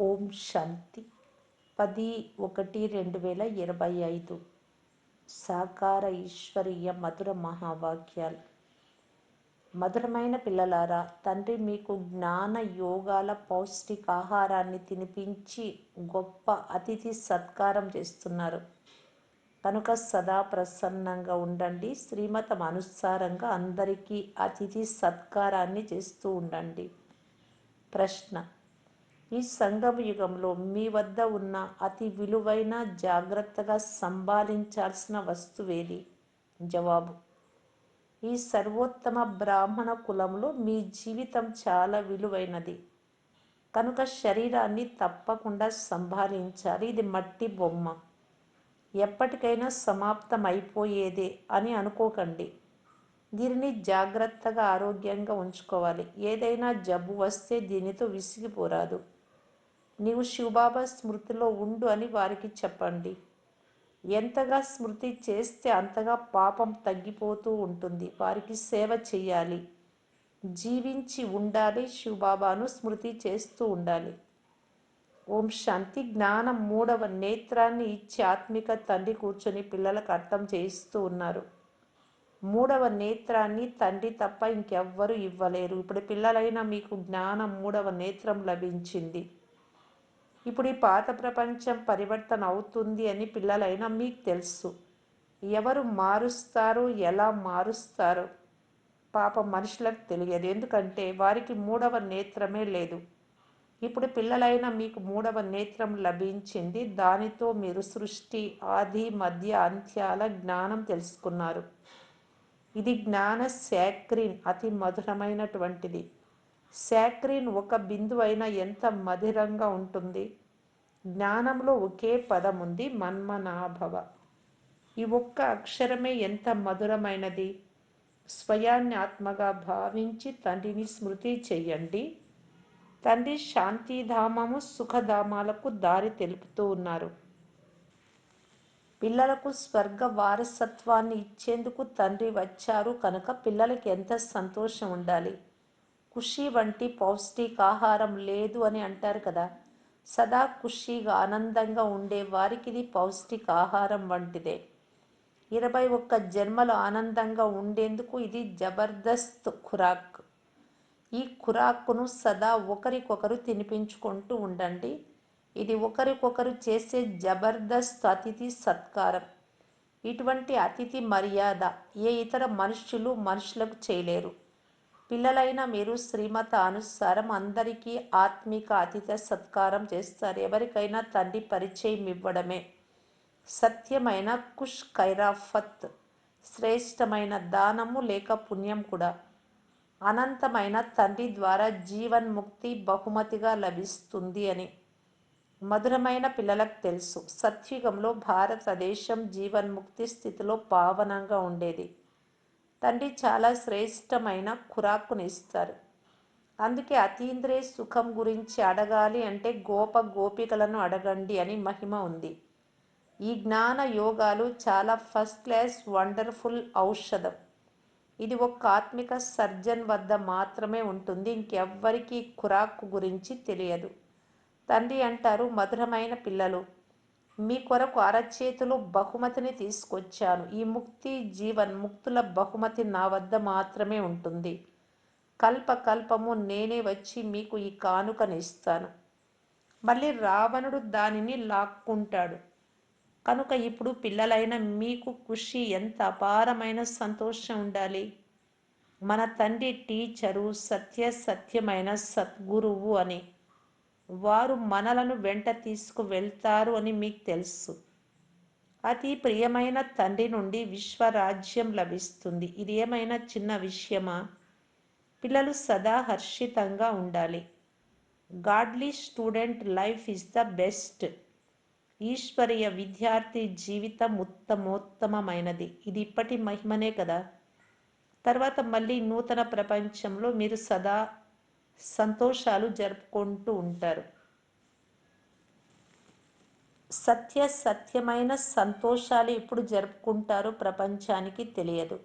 ఓం శాంతి. పది ఒకటి రెండు వేల ఇరవై ఐదు. సాకార ఈశ్వరీయ మధుర మహావాక్యాలు. మధురమైన పిల్లలారా తండ్రి మీకు జ్ఞాన యోగాల పౌష్టికాహారాన్ని తినిపించి గొప్ప అతిథి సత్కారం చేస్తున్నారు. కనుక సదా ప్రసన్నంగా ఉండండి. శ్రీమతం అనుసారంగా అందరికీ అతిథి సత్కారాన్ని చేస్తూ ఉండండి. ప్రశ్న ఈ సంగమ యుగంలో మీ వద్ద ఉన్న అతి విలువైన జాగ్రత్తగా సంభాలించాల్సిన వస్తువేది? జవాబు. ఈ సర్వోత్తమ బ్రాహ్మణ కులంలో మీ జీవితం చాలా విలువైనది. కనుక శరీరాన్ని తప్పకుండా సంభాలించాలి. ఇది మట్టి బొమ్మ. ఎప్పటికైనా సమాప్తం అయిపోయేదే అని అనుకోకండి. దీనిని జాగ్రత్తగా ఆరోగ్యంగా ఉంచుకోవాలి. ఏదైనా జబ్బు వస్తే దీనితో విసిగిపోరాదు. నీవు శివబాబా స్మృతిలో ఉండు అని వారికి చెప్పండి. ఎంతగా స్మృతి చేస్తే అంతగా పాపం తగ్గిపోతూ ఉంటుంది. వారికి సేవ చేయాలి. జీవించి ఉండాలి. శివబాబాను స్మృతి చేస్తూ ఉండాలి. ఓం శాంతి జ్ఞానం మూడవ నేత్రాన్ని ఇచ్చి ఆత్మిక తండ్రి కూర్చొని పిల్లలకు అర్థం చేయిస్తూ ఉన్నారు. మూడవ నేత్రాన్ని తండ్రి తప్ప ఇంకెవ్వరూ ఇవ్వలేరు. ఇప్పుడు పిల్లలైన మీకు జ్ఞానం మూడవ నేత్రం లభించింది. ఇప్పుడు ఈ పాత ప్రపంచం పరివర్తన అవుతుంది అని పిల్లలైనా మీకు తెలుసు. ఎవరు మారుస్తారు ఎలా మారుస్తారో పాప మనుషులకు తెలియదు. ఎందుకంటే వారికి మూడవ నేత్రమే లేదు. ఇప్పుడు పిల్లలైనా మీకు మూడవ నేత్రం లభించింది. దానితో మీరు సృష్టి ఆది మధ్య అంత్యాల జ్ఞానం తెలుసుకున్నారు. ఇది జ్ఞాన శాక్రిన్ అతి మధురమైనటువంటిది. శాక్రీన్ ఒక బిందువైన అయినా ఎంత మధురంగా ఉంటుంది? జ్ఞానంలో ఒకే పదం ఉంది మన్మనాభవ. ఈ ఒక్క అక్షరమే ఎంత మధురమైనది? స్వయాన్ని ఆత్మగా భావించి తండ్రిని స్మృతి చెయ్యండి. తండ్రి శాంతిధామము సుఖధామాలకు దారి తెలుపుతూ ఉన్నారు. పిల్లలకు స్వర్గ వారసత్వాన్ని ఇచ్చేందుకు తండ్రి వచ్చారు కనుక పిల్లలకి ఎంత సంతోషం ఉండాలి? ఖుషి వంటి పౌష్టికాహారం లేదు అని అంటారు కదా. సదా ఖుషీగా ఆనందంగా ఉండే వారికి ఇది పౌష్టికాహారం వంటిదే. ఇరవై ఒక్క జన్మలు ఆనందంగా ఉండేందుకు ఇది జబర్దస్త్ ఖురాక్. ఈ ఖురాక్ను సదా ఒకరికొకరు తినిపించుకుంటూ ఉండండి. ఇది ఒకరికొకరు చేసే జబర్దస్త్ అతిథి సత్కారం. ఇటువంటి అతిథి మర్యాద ఏ ఇతర మనుష్యులు మనుషులకు చేయలేరు. పిల్లలైన మీరు శ్రీమత అనుసారం అందరికీ ఆత్మిక అతిథ సత్కారం చేస్తారు. ఎవరికైనా తండ్రి పరిచయం ఇవ్వడమే. సత్యమైన కుష్ కైరాఫత్ శ్రేష్టమైన దానము లేక పుణ్యం కూడా. అనంతమైన తండ్రి ద్వారా జీవన్ముక్తి బహుమతిగా లభిస్తుంది అని మధురమైన పిల్లలకు తెలుసు. సత్యుగంలో భారతదేశం జీవన్ముక్తి స్థితిలో పావనంగా ఉండేది. తండ్రి చాలా శ్రేష్టమైన ఖురాక్కుని ఇస్తారు అందుకే అతీంద్రియ సుఖం గురించి అడగాలి అంటే గోప గోపికలను అడగండి అని మహిమ ఉంది. ఈ జ్ఞాన యోగాలు చాలా ఫస్ట్ క్లాస్ వండర్ఫుల్ ఔషధం. ఇది ఒక ఆత్మిక సర్జన్ వద్ద మాత్రమే ఉంటుంది ఇంకెవ్వరికీ ఖురాక్కు గురించి తెలియదు. తండ్రి అంటారు మధురమైన పిల్లలు మీ కొరకు అరచేతిలో బహుమతిని తీసుకొచ్చాను. ఈ ముక్తి జీవన్ ముక్తుల బహుమతి నా వద్ద మాత్రమే ఉంటుంది. కల్ప కల్పము నేనే వచ్చి మీకు ఈ కానుకనిస్తాను మళ్ళీ రావణుడు దానిని లాక్కుంటాడు. కనుక ఇప్పుడు పిల్లలైన మీకు ఖుషి ఎంత అపారమైన సంతోషం ఉండాలి? మన తండ్రి టీచరు సత్య సత్యమైన సద్గురువు అని. వారు మనలను వెంట తీసుకు వెళ్తారు అని మీకు తెలుసు. అతి ప్రియమైన తండ్రి నుండి విశ్వరాజ్యం లభిస్తుంది. ఇది ఏమైనా చిన్న విషయమా? పిల్లలు సదా హర్షితంగా ఉండాలి. Godly student life is the best. ఈశ్వరీయ విద్యార్థి జీవితం ఉత్తమోత్తమైనది ఇది ఇప్పటి మహిమనే కదా. తర్వాత మళ్ళీ నూతన ప్రపంచంలో మీరు సదా సంతోషాలు జరుపుకుంటూ ఉంటారు. సత్య సత్యమైన సంతోషాలు ఎప్పుడు జరుపుకుంటారో ప్రపంచానికి తెలియదు.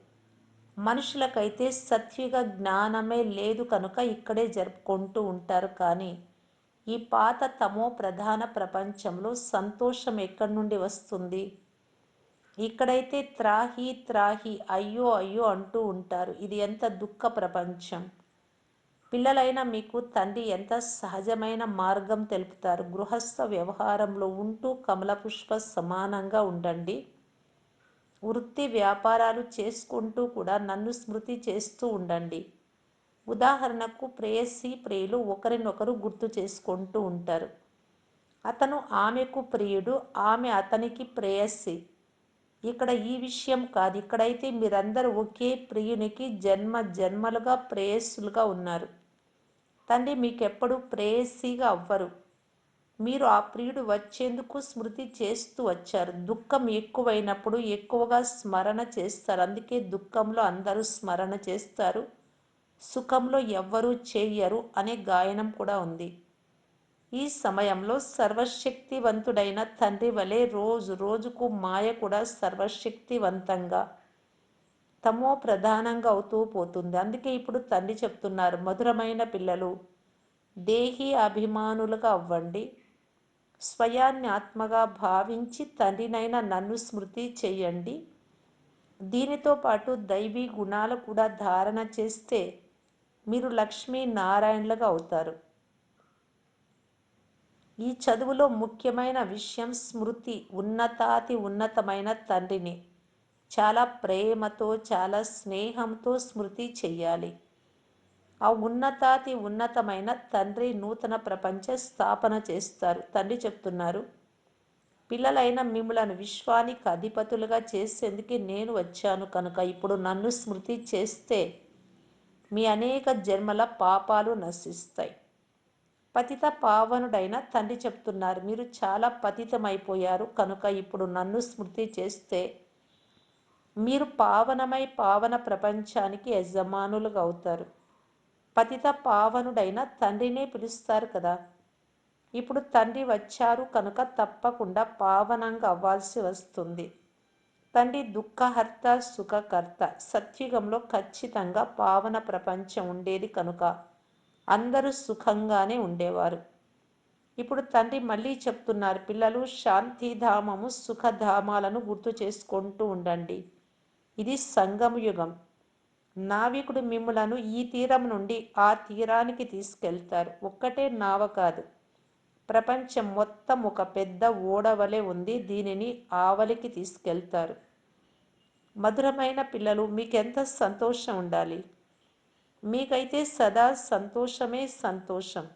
మనుషులకైతే సత్యుగ జ్ఞానమే లేదు కనుక ఇక్కడే జరుపుకుంటూ ఉంటారు కానీ ఈ పాత తమో ప్రధాన ప్రపంచంలో సంతోషం ఎక్కడి నుండి వస్తుంది? ఇక్కడైతే త్రాహి త్రాహి అయ్యో అయ్యో అంటూ ఉంటారు. ఇది ఎంత దుఃఖ ప్రపంచం! పిల్లలైన మీకు తండ్రి ఎంత సహజమైన మార్గం తెలుపుతారు? గృహస్థ వ్యవహారంలో ఉంటూ కమలపుష్ప సమానంగా ఉండండి. వృత్తి వ్యాపారాలు చేసుకుంటూ కూడా నన్ను స్మృతి చేస్తూ ఉండండి. ఉదాహరణకు ప్రేయసి ప్రియులు ఒకరినొకరు గుర్తు చేసుకుంటూ ఉంటారు. అతను ఆమెకు ప్రియుడు ఆమె అతనికి ప్రేయసి. ఇక్కడ ఈ విషయం కాదు. ఇక్కడైతే మీరందరూ ఒకే ప్రియునికి జన్మ జన్మలుగా ప్రేయస్సులుగా ఉన్నారు. తండ్రి మీకెప్పుడు ప్రేయసిగా అవ్వరు. మీరు ఆ ప్రియుడు వచ్చేందుకు స్మృతి చేస్తూ వచ్చారు. దుఃఖం ఎక్కువైనప్పుడు ఎక్కువగా స్మరణ చేస్తారు. అందుకే దుఃఖంలో అందరూ స్మరణ చేస్తారు. సుఖంలో ఎవ్వరూ చేయరు అనే గాయనం కూడా ఉంది. ఈ సమయంలో సర్వశక్తివంతుడైన తండ్రి వలె రోజు రోజుకు మాయ కూడా సర్వశక్తివంతంగా తమో ప్రధానంగా అవుతూ పోతుంది. అందుకే ఇప్పుడు తండ్రి చెప్తున్నారు మధురమైన పిల్లలు దేహి అభిమానులుగా అవ్వండి. స్వయాన్ని ఆత్మగా భావించి తండ్రినైనా నన్ను స్మృతి చేయండి. దీనితో పాటు దైవీ గుణాలు కూడా ధారణ చేస్తే మీరు లక్ష్మీ నారాయణలుగా అవుతారు. ఈ చదువులో ముఖ్యమైన విషయం స్మృతి ఉన్నతాతి ఉన్నతమైన తండ్రిని. చాలా ప్రేమతో చాలా స్నేహంతో స్మృతి చెయ్యాలి. ఆ ఉన్నతాతి ఉన్నతమైన తండ్రి నూతన ప్రపంచ స్థాపన చేస్తారు. తండ్రి చెప్తున్నారు పిల్లలైన మిమ్మలను విశ్వానికి అధిపతులుగా చేసేందుకే నేను వచ్చాను కనుక ఇప్పుడు నన్ను స్మృతి చేస్తే మీ అనేక జన్మల పాపాలు నశిస్తాయి. పతిత పావనుడైన తండ్రి చెప్తున్నారు మీరు చాలా పతితమైపోయారు కనుక ఇప్పుడు నన్ను స్మృతి చేస్తే మీరు పావనమై పావన ప్రపంచానికి యజమానులుగా అవుతారు పతిత పావనుడైన తండ్రినే పిలుస్తారు కదా. ఇప్పుడు తండ్రి వచ్చారు కనుక తప్పకుండా పావనంగా అవ్వాల్సి వస్తుంది. తండ్రి దుఃఖహర్త సుఖకర్త సత్యుగంలో ఖచ్చితంగా పావన ప్రపంచం ఉండేది కనుక అందరూ సుఖంగానే ఉండేవారు. ఇప్పుడు తండ్రి మళ్ళీ చెప్తున్నారు పిల్లలు శాంతిధామము సుఖధామాలను గుర్తు చేసుకుంటూ ఉండండి. ఇది సంగమయుగం నావికుడు మిమ్ములను ఈ తీరం నుండి ఆ తీరానికి తీసుకెళ్తారు. ఒక్కటే నావ కాదు. ప్రపంచం మొత్తం ఒక పెద్ద ఓడవలే ఉంది. దీనిని ఆవలికి తీసుకెళ్తారు. మధురమైన పిల్లలు మీకెంత సంతోషం ఉండాలి? మీకైతే సదా సంతోషమే సంతోషం.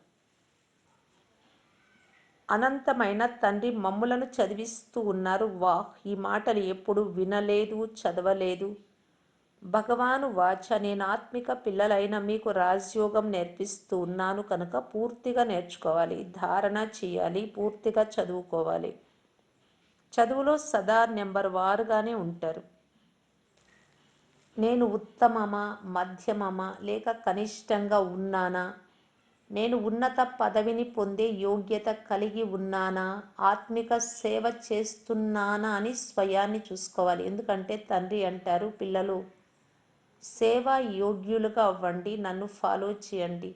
అనంతమైన తండ్రి మమ్ములను చదివిస్తూ ఉన్నారు. వాహ్ ఈ మాటలు ఎప్పుడు వినలేదు చదవలేదు. భగవాను వాచ నేను ఆత్మిక పిల్లలైన మీకు రాజయోగం నేర్పిస్తూ ఉన్నాను కనుక పూర్తిగా నేర్చుకోవాలి. ధారణ చేయాలి పూర్తిగా చదువుకోవాలి. చదువులో సదా నెంబర్ వారుగానే ఉంటారు. నేను ఉత్తమమా మధ్యమమా లేక కనిష్టంగా ఉన్నానా? నేను ఉన్నత పదవిని పొందే యోగ్యత కలిగి ఉన్నానా? ఆత్మిక సేవ చేస్తున్నానా అని స్వయాన్ని చూసుకోవాలి. ఎందుకంటే తండ్రి అంటారు పిల్లలు సేవ యోగ్యులుగా అవ్వండి నన్ను ఫాలో చేయండి.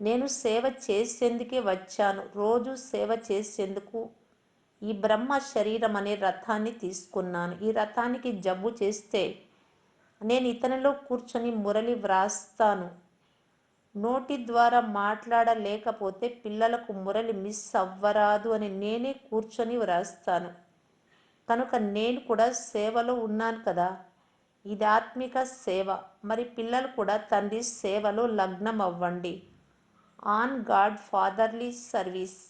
నేను సేవ చేసేందుకే వచ్చాను. రోజు సేవ చేసేందుకు ఈ బ్రహ్మ శరీరం అనే రథాన్ని తీసుకున్నాను. ఈ రథానికి జబ్బు చేస్తే నేను ఇతనిలో కూర్చొని మురళి వ్రాస్తాను. నోటి ద్వారా మాట్లాడలేకపోతే పిల్లలకు మురళి మిస్ అవ్వరాదు అని నేనే కూర్చొని వ్రాస్తాను. కనుక నేను కూడా సేవలో ఉన్నాను కదా. ఇది ఆత్మిక సేవ. మరి పిల్లలు కూడా తండ్రి సేవలో లగ్నం అవ్వండి ఆన్ గాడ్ ఫాదర్లీ సర్వీస్.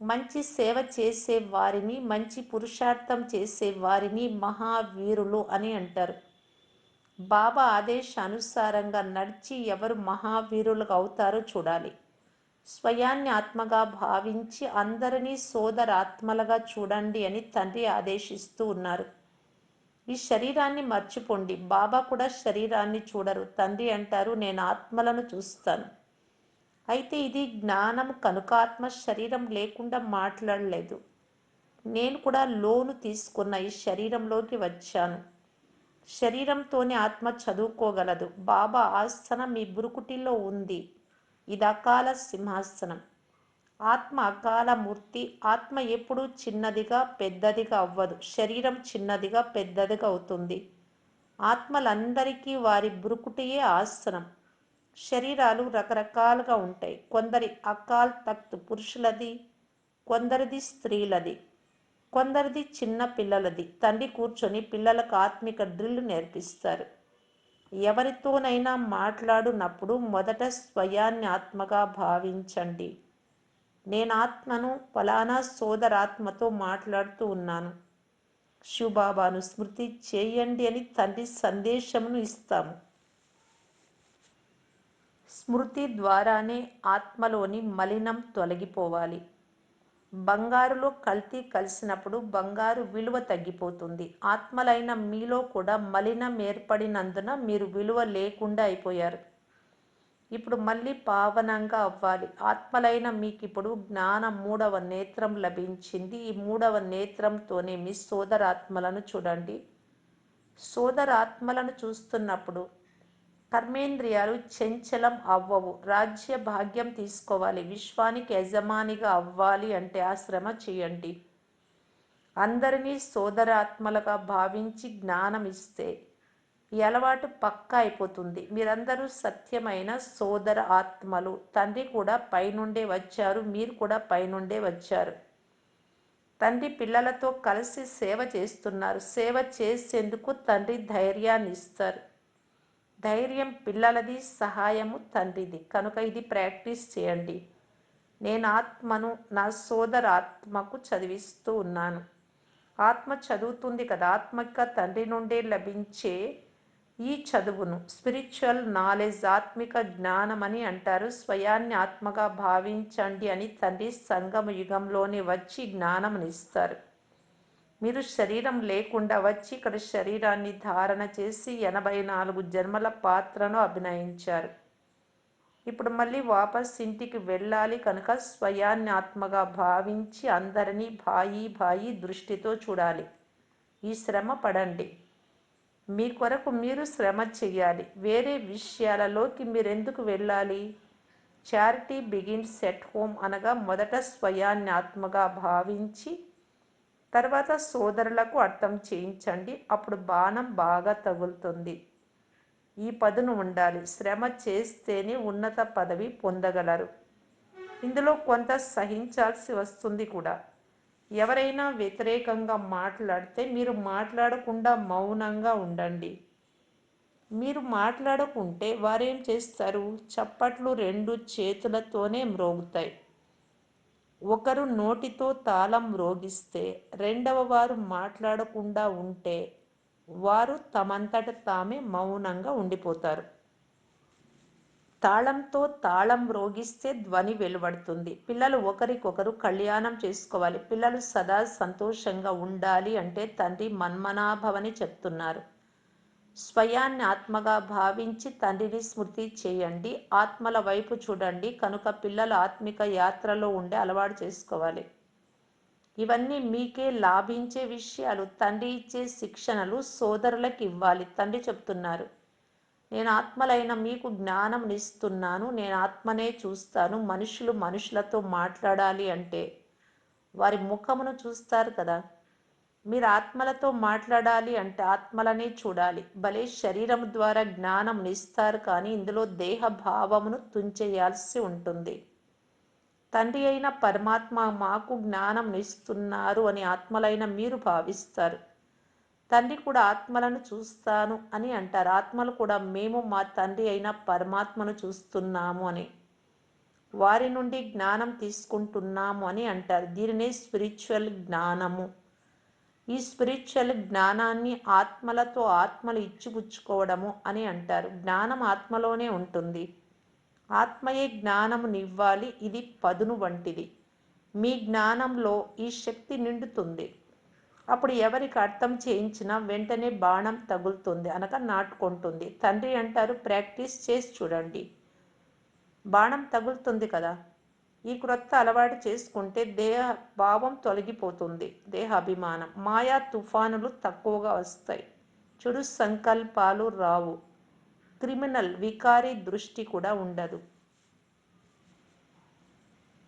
మంచి సేవ చేసే వారిని మంచి పురుషార్థం చేసే వారిని మహావీరులు అని అంటారు. బాబా ఆదేశానుసారంగా నడిచి ఎవరు మహావీరులుగా అవుతారో చూడాలి. స్వయాన్ని ఆత్మగా భావించి అందరినీ సోదరాత్మలుగా చూడండి అని తండ్రి ఆదేశిస్తూ ఉన్నారు. ఈ శరీరాన్ని మర్చిపోండి. బాబా కూడా శరీరాన్ని చూడరు. తండ్రి అంటారు నేను ఆత్మలను చూస్తాను. అయితే ఇది జ్ఞానం కనుక ఆత్మ శరీరం లేకుండా మాట్లాడలేదు. నేను కూడా లోను తీసుకున్న ఈ శరీరంలోకి వచ్చాను. శరీరంతోనే ఆత్మ చదువుకోగలదు. బాబా ఆసనం మీ బురుకుటిలో ఉంది. ఇది అకాల సింహాసనం. ఆత్మ అకాల మూర్తి. ఆత్మ ఎప్పుడూ చిన్నదిగా పెద్దదిగా అవ్వదు. శరీరం చిన్నదిగా పెద్దదిగా అవుతుంది. ఆత్మలందరికీ వారి బురుకుటియే ఆసనం. శరీరాలు రకరకాలుగా ఉంటాయి. కొందరి అకాల్ తక్త్ పురుషులది కొందరిది స్త్రీలది. కొందరిది చిన్న పిల్లలది. తండ్రి కూర్చొని పిల్లలకు ఆత్మిక డ్రిల్ నేర్పిస్తారు. ఎవరితోనైనా మాట్లాడునప్పుడు మొదట స్వయాన్ని ఆత్మగా భావించండి. నేను ఆత్మను ఫలానా సోదరాత్మతో మాట్లాడుతూ ఉన్నాను. శివబాబాను స్మృతి చేయండి అని తండ్రి సందేశమును ఇస్తాము. స్మృతి ద్వారానే ఆత్మలోని మలినం తొలగిపోవాలి. బంగారులో కల్తీ కలిసినప్పుడు బంగారు విలువ తగ్గిపోతుంది. ఆత్మలైన మీలో కూడా మలినం ఏర్పడినందున మీరు విలువ లేకుండా అయిపోయారు. ఇప్పుడు మళ్ళీ పావనంగా అవ్వాలి. ఆత్మలైన మీకు ఇప్పుడు జ్ఞాన మూడవ నేత్రం లభించింది. ఈ మూడవ నేత్రంతోనే మీ సోదరాత్మలను చూడండి. సోదరాత్మలను చూస్తున్నప్పుడు కర్మేంద్రియాలు చంచలం అవ్వవు. రాజ్య భాగ్యం తీసుకోవాలి. విశ్వానికి యజమానిగా అవ్వాలి అంటే ఆ శ్రమ చేయండి. అందరినీ సోదరాత్మలుగా భావించి జ్ఞానం ఇస్తే ఈ అలవాటు పక్కా అయిపోతుంది. మీరందరూ సత్యమైన సోదర ఆత్మలు. తండ్రి కూడా పైనుండే వచ్చారు. మీరు కూడా పైనుండే వచ్చారు. తండ్రి పిల్లలతో కలిసి సేవ చేస్తున్నారు. సేవ చేసేందుకు తండ్రి ధైర్యాన్ని ఇస్తారు. ధైర్యం పిల్లలది సహాయము తండ్రిది. కనుక ఇది ప్రాక్టీస్ చేయండి. నేను ఆత్మను నా సోదరాత్మకు చదివిస్తూ ఉన్నాను. ఆత్మ చదువుతుంది కదా ఆత్మక తండ్రి నుండే లభించే ఈ చదువును. స్పిరిచువల్ నాలెడ్జ్ ఆత్మిక జ్ఞానం అని అంటారు. స్వయాన్ని ఆత్మగా భావించండి అని తండ్రి సంగమ యుగంలోనే వచ్చి జ్ఞానమునిస్తారు. మీరు శరీరం లేకుండా వచ్చి ఇక్కడ శరీరాన్ని ధారణ చేసి ఎనభై నాలుగు జన్మల పాత్రను అభినయించారు. ఇప్పుడు మళ్ళీ వాపస్ ఇంటికి వెళ్ళాలి కనుక స్వయాన్యాత్మగా భావించి అందరినీ భాయి భాయి దృష్టితో చూడాలి. ఈ శ్రమ పడండి. మీ కొరకు మీరు శ్రమ చెయ్యాలి వేరే విషయాలలోకి మీరెందుకు వెళ్ళాలి? చారిటీ బిగిన్స్ ఎట్ హోమ్ అనగా మొదట స్వయాన్యాత్మగా భావించి తర్వాత సోదరులకు అర్థం చేయించండి. అప్పుడు బాణం బాగా తగులుతుంది. ఈ పదును ఉండాలి. శ్రమ చేస్తేనే ఉన్నత పదవి పొందగలరు. ఇందులో కొంత సహించాల్సి వస్తుంది కూడా. ఎవరైనా వ్యతిరేకంగా మాట్లాడితే మీరు మాట్లాడకుండా మౌనంగా ఉండండి. మీరు మాట్లాడకుంటే వారేం చేస్తారు? చప్పట్లు రెండు చేతులతోనే మ్రోగుతాయి. ఒకరు నోటితో తాళం రోగిస్తే రెండవ వారు మాట్లాడకుండా ఉంటే వారు తమంతట తామే మౌనంగా ఉండిపోతారు. తాళంతో తాళం రోగిస్తే ధ్వని వెలువడుతుంది. పిల్లలు ఒకరికొకరు కళ్యాణం చేసుకోవాలి. పిల్లలు సదా సంతోషంగా ఉండాలి అంటే తండ్రి మన్మనాభవని చెప్తున్నారు. స్వయాన్ని ఆత్మగా భావించి తండ్రిని స్మృతి చేయండి. ఆత్మల వైపు చూడండి. కనుక పిల్లలు ఆత్మిక యాత్రలో ఉండే అలవాటు చేసుకోవాలి. ఇవన్నీ మీకే లాభించే విషయాలు. తండ్రి ఇచ్చే శిక్షణలు సోదరులకు ఇవ్వాలి. తండ్రి చెప్తున్నారు. నేను ఆత్మలైన మీకు జ్ఞానం ఇస్తున్నాను. నేను ఆత్మనే చూస్తాను. మనుషులు మనుషులతో మాట్లాడాలి అంటే వారి ముఖమును చూస్తారు కదా. మీరు ఆత్మలతో మాట్లాడాలి అంటే ఆత్మలనే చూడాలి. భలే శరీరం ద్వారా జ్ఞానం ఇస్తారు కానీ ఇందులో దేహ భావమును తుంచేయాల్సి ఉంటుంది. తండ్రి అయిన పరమాత్మ మాకు జ్ఞానం ఇస్తున్నారు అని ఆత్మలైన మీరు భావిస్తారు. తండ్రి కూడా ఆత్మలను చూస్తాను అని అంటారు. ఆత్మలు కూడా మేము మా తండ్రి అయిన పరమాత్మను చూస్తున్నాము అని. వారి నుండి జ్ఞానం తీసుకుంటున్నాము అని అంటారు. దీనినే స్పిరిచువల్ జ్ఞానము. ఈ స్పిరిచువల్ జ్ఞానాన్ని ఆత్మలతో ఆత్మలు ఇచ్చిపుచ్చుకోవడము అని అంటారు. జ్ఞానం ఆత్మలోనే ఉంటుంది. ఆత్మయే జ్ఞానమునివ్వాలి ఇది పదును వంటిది. మీ జ్ఞానంలో ఈ శక్తి నిండుతుంది. అప్పుడు ఎవరికి అర్థం చేయించినా వెంటనే బాణం తగులుతుంది అనగా నాటుకుంటుంది. తండ్రి అంటారు ప్రాక్టీస్ చేసి చూడండి. బాణం తగులుతుంది కదా? ఈ క్రొత్త అలవాటు చేసుకుంటే దేహ భావం తొలగిపోతుంది. దేహ అభిమానం. మాయా తుఫానులు తక్కువగా వస్తాయి. చెడు సంకల్పాలు రావు. క్రిమినల్ వికారి దృష్టి కూడా ఉండదు.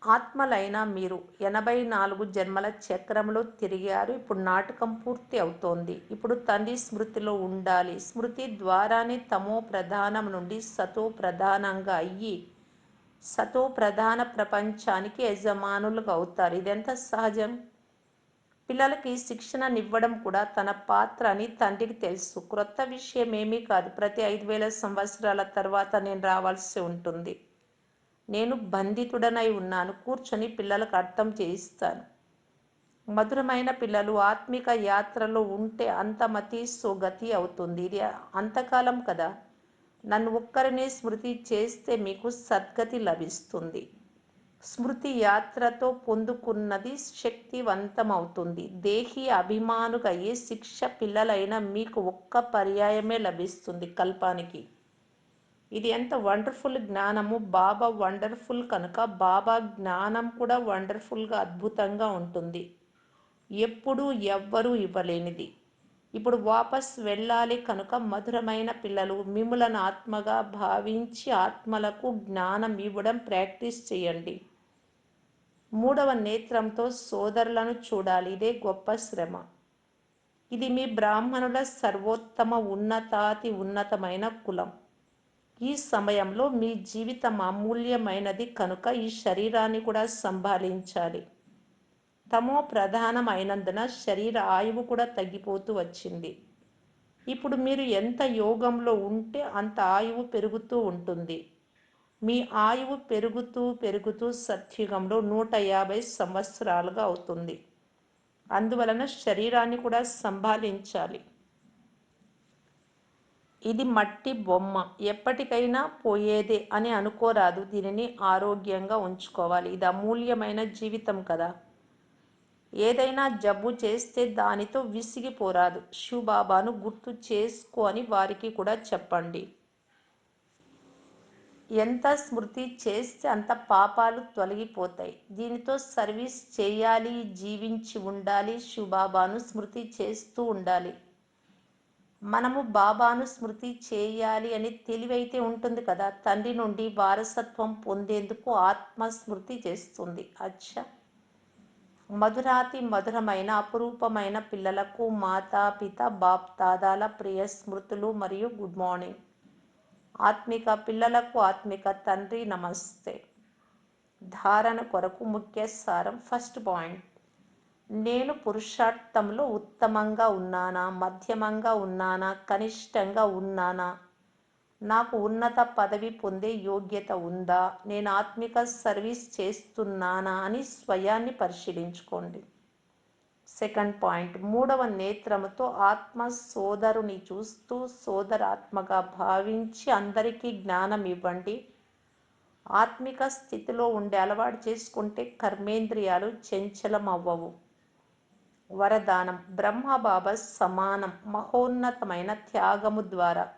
ఆత్మలైన మీరు ఎనభై నాలుగు జన్మల చక్రంలో తిరిగారు. ఇప్పుడు నాటకం పూర్తి అవుతోంది. ఇప్పుడు తండ్రి స్మృతిలో ఉండాలి. స్మృతి ద్వారానే తమో ప్రధానం నుండి సతో ప్రధానంగా అయ్యి సతో ప్రధాన ప్రపంచానికి యజమానులుగా అవుతారు. ఇదెంత సహజం? పిల్లలకి శిక్షణనివ్వడం కూడా తన పాత్ర అని తండ్రికి తెలుసు. క్రొత్త విషయం ఏమీ కాదు. ప్రతి ఐదు వేల సంవత్సరాల తర్వాత నేను రావాల్సి ఉంటుంది. నేను బంధితుడనై ఉన్నాను. కూర్చొని పిల్లలకు అర్థం చేయిస్తాను. మధురమైన పిల్లలు ఆత్మిక యాత్రలో ఉంటే అంతమతి సుగతి అవుతుంది. ఇది అంతకాలం కదా? నన్ను ఒక్కరినే స్మృతి చేస్తే మీకు సద్గతి లభిస్తుంది. స్మృతి యాత్రతో పొందుకున్నది శక్తివంతమవుతుంది. దేహి అభిమానుగా శిక్ష పిల్లలైన మీకు ఒక్క పర్యాయమే లభిస్తుంది కల్పానికి. ఇది ఎంత వండర్ఫుల్ జ్ఞానము! బాబా వండర్ఫుల్ కనుక బాబా జ్ఞానం కూడా వండర్ఫుల్గా అద్భుతంగా ఉంటుంది. ఎప్పుడూ ఎవ్వరూ ఇవ్వలేనిది. ఇప్పుడు వాపస్ వెళ్ళాలి కనుక మధురమైన పిల్లలు మిములను ఆత్మగా భావించి ఆత్మలకు జ్ఞానం ఇవ్వడం ప్రాక్టీస్ చేయండి. మూడవ నేత్రంతో సోదరులను చూడాలి. ఇదే గొప్ప శ్రమ. ఇది మీ బ్రాహ్మణుల సర్వోత్తమ ఉన్నతాతి ఉన్నతమైన కులం. ఈ సమయంలో మీ జీవితం అమూల్యమైనది కనుక ఈ శరీరాన్ని కూడా సంభాళించాలి. తమో ప్రధానమైనందున శరీర ఆయువు కూడా తగ్గిపోతూ వచ్చింది. ఇప్పుడు మీరు ఎంత యోగంలో ఉంటే అంత ఆయువు పెరుగుతూ ఉంటుంది. మీ ఆయువు పెరుగుతూ పెరుగుతూ సత్యుగంలో నూట యాభై సంవత్సరాలుగా అవుతుంది. అందువలన శరీరాన్ని కూడా సంభాళించాలి. ఇది మట్టి బొమ్మ. ఎప్పటికైనా పోయేదే అని అనుకోరాదు. దీనిని ఆరోగ్యంగా ఉంచుకోవాలి. ఇది అమూల్యమైన జీవితం కదా. ఏదైనా జబ్బు చేస్తే దానితో విసిగిపోరాదు. శివబాబాను గుర్తు చేసుకో అని వారికి కూడా చెప్పండి. ఎంత స్మృతి చేస్తే అంత పాపాలు తొలగిపోతాయి. దీనితో సర్వీస్ చేయాలి జీవించి ఉండాలి శివబాబాను స్మృతి చేస్తూ ఉండాలి. మనము బాబాను స్మృతి చేయాలి అని తెలివైతే ఉంటుంది కదా. తండ్రి నుండి వారసత్వం పొందేందుకు ఆత్మ స్మృతి చేస్తుంది. అచ్చా. మధురాతి మధురమైన అపురూపమైన పిల్లలకు మాతా పిత బాప్ దాదాల ప్రియ స్మృతులు మరియు గుడ్ మార్నింగ్. ఆత్మిక పిల్లలకు ఆత్మిక తండ్రి నమస్తే. ధారణ కొరకు ముఖ్య సారం ఫస్ట్ పాయింట్. నేను పురుషార్థంలో ఉత్తమంగా ఉన్నానా మధ్యమంగా ఉన్నానా కనిష్టంగా ఉన్నానా? నాకు ఉన్నత పదవి పొందే యోగ్యత ఉందా? నేను ఆత్మిక సర్వీస్ చేస్తున్నానా అని స్వయాన్ని పరిశీలించుకోండి. Second point. మూడవ నేత్రముతో ఆత్మ సోదరుని చూస్తూ సోదరాత్మగా భావించి అందరికీ జ్ఞానం ఇవ్వండి. ఆత్మిక స్థితిలో ఉండే అలవాటు చేసుకుంటే కర్మేంద్రియాలు చంచలం అవ్వవు వరదానం. బ్రహ్మబాబా సమానం. మహోన్నతమైన త్యాగము ద్వారా.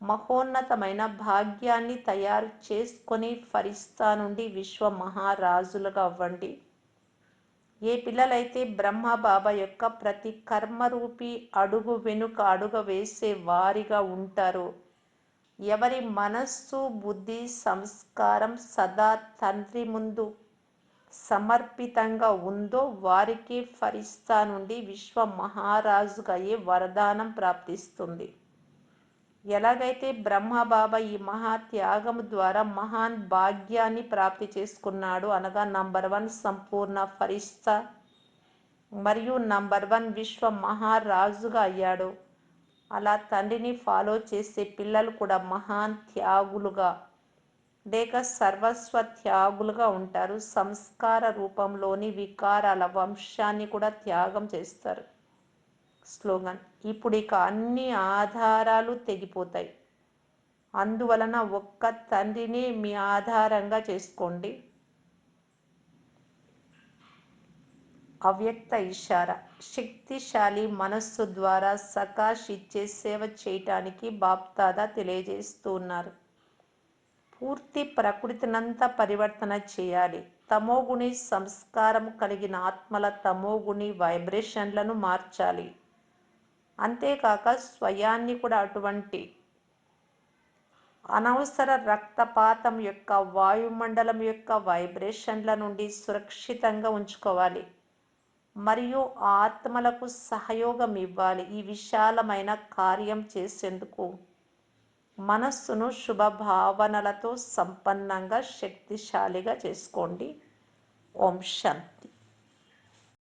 మహోన్నతమైన భాగ్యాన్ని తయారు చేసుకొని ఫరిస్తా నుండి విశ్వ మహారాజులుగా అవ్వండి. ఏ పిల్లలైతే బ్రహ్మబాబా యొక్క ప్రతి కర్మరూపి అడుగు వెనుక అడుగు వేసే వారిగా ఉంటారో ఎవరి మనస్సు బుద్ధి సంస్కారం సదా తండ్రి ముందు సమర్పితంగా ఉందో వారికి ఫరిస్తా నుండి విశ్వ మహారాజుగా అయ్యే వరదానం ప్రాప్తిస్తుంది. ఎలాగైతే బ్రహ్మబాబా ఈ మహా త్యాగము ద్వారా మహాన్ భాగ్యాన్ని ప్రాప్తి చేసుకున్నాడు అనగా నంబర్ వన్ సంపూర్ణ ఫరిస్తా మరియు నంబర్ వన్ విశ్వ మహారాజుగా అయ్యాడు. అలా తండ్రిని ఫాలో చేసే పిల్లలు కూడా మహాన్ త్యాగులుగా లేక సర్వస్వ త్యాగులుగా ఉంటారు. సంస్కార రూపంలోని వికారాల వంశాన్ని కూడా త్యాగం చేస్తారు. స్లోగన్. ఇప్పుడు ఇక అన్ని ఆధారాలు తెగిపోతాయి. అందువలన ఒక్క తండ్రిని మీ ఆధారంగా చేసుకోండి. అవ్యక్త ఇషార. శక్తిశాలి మనస్సు ద్వారా సకాష్ ఇచ్చే సేవ చేయటానికి బాప్తాదా తెలియజేస్తూ ఉన్నారు. పూర్తి ప్రకృతినంతా పరివర్తన చేయాలి. తమోగుణి సంస్కారం కలిగిన ఆత్మల తమోగుణి వైబ్రేషన్లను మార్చాలి. అంతేకాక స్వయాన్ని కూడా అటువంటి అనవసర రక్తపాతం యొక్క వాయుమండలం యొక్క వైబ్రేషన్ల నుండి సురక్షితంగా ఉంచుకోవాలి. మరియు ఆత్మలకు సహయోగం ఇవ్వాలి. ఈ విశాలమైన కార్యం చేసేందుకు మనస్సును శుభ భావనలతో సంపన్నంగా శక్తిశాలిగా చేసుకోండి. ఓం శాంతి.